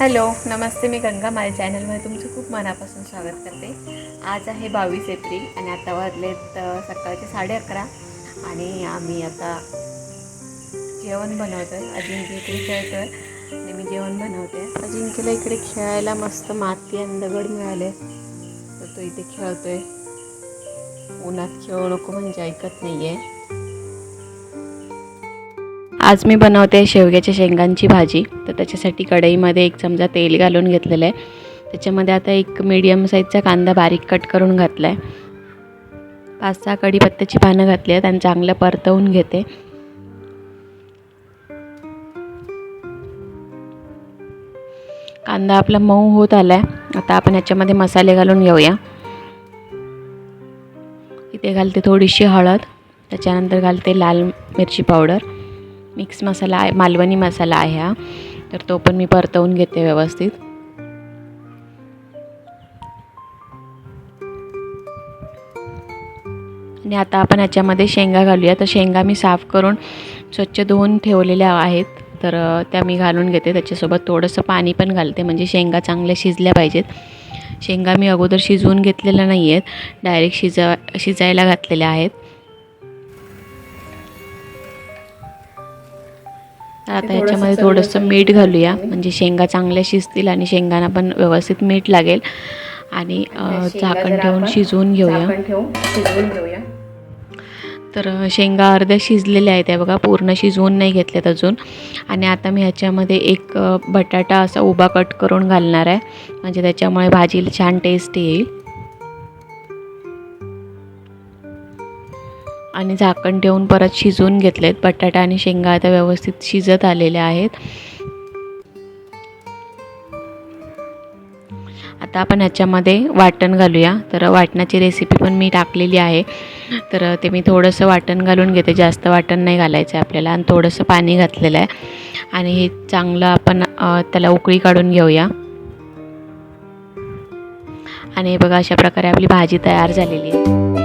Hello नमस्ते मी गंगा माझ्या चॅनलमध्ये तुमचं खूप मनापासून स्वागत करते. आज आहे बावीस एप्रिल आणि आता वाजलेत सकाळचे साडे अकरा. आणि आम्ही आता जेवण बनवतो आहे अजिंक्य इकडे खेळतो आहे आणि मी जेवण बनवते. अजिंक्यला इकडे खेळायला मस्त माती आणि दगड मिळाले. तर तो इथे खेळतो आहे उन्हात खेळू नको म्हणजे ऐकत नाही आहे आज मी बनवते शेवग्याच्या शेंगांची भाजी. तर त्याच्यासाठी कढईमध्ये एक चमचा तेल घालून घेतलेलं आहे. त्याच्यामध्ये आता एक मीडियम साईजचा कांदा बारीक कट करून घातला आहे पाच सहा कढीपत्त्याची पानं घातली आहेत आणि चांगलं परतवून घेते. कांदा आपला मऊ होत आला आहे आता आपण याच्यामध्ये मसाले घालून घेऊया. इथे घालते थोडीशी हळद. त्याच्यानंतर घालते लाल मिरची पावडर. मिक्स मसाला आहे मालवणी मसाला आहे हा. तर तो पण मी परतवून घेते व्यवस्थित. आणि आता आपण याच्यामध्ये शेंगा घालूया. तर शेंगा मी साफ करून स्वच्छ धुवून ठेवलेल्या आहेत. तर त्या मी घालून घेते. त्याच्यासोबत थोडंसं पाणी पण घालते. म्हणजे शेंगा चांगल्या शिजल्या पाहिजेत. शेंगा मी अगोदर शिजवून घेतलेल्या नाही आहेत डायरेक्ट शिजा शिजायला घातलेल्या आहेत. तर आता ह्याच्यामध्ये थोडंसं मीठ घालूया. म्हणजे शेंगा चांगल्या शिजतील आणि शेंगांना पण व्यवस्थित मीठ लागेल. आणि झाकण ठेवून शिजवून घेऊया. शिजवून घेऊया. तर शेंगा अर्ध्या शिजलेल्या आहेत. त्या बघा पूर्ण शिजवून नाही घेतल्यात अजून. आणि आता मी ह्याच्यामध्ये एक बटाटा असा उभा कट करून घालणार आहे. म्हणजे त्याच्यामुळे भाजीला छान टेस्ट येईल. आणि झाकण ठेवून परत शिजवून घेतलेत. बटाटा आणि शेंगा आता व्यवस्थित शिजत आलेल्या आहेत. आता आपण ह्याच्यामध्ये वाटण घालूया. तर वाटणाची रेसिपी पण मी टाकलेली आहे. तर ते मी थोडंसं वाटण घालून घेते. जास्त वाटण नाही घालायचं आहे आपल्याला. आणि थोडंसं पाणी घातलेलं आहे. आणि हे चांगलं आपण त्याला उकळी काढून घेऊया. आणि हे बघा अशा प्रकारे आपली भाजी तयार झालेली आहे.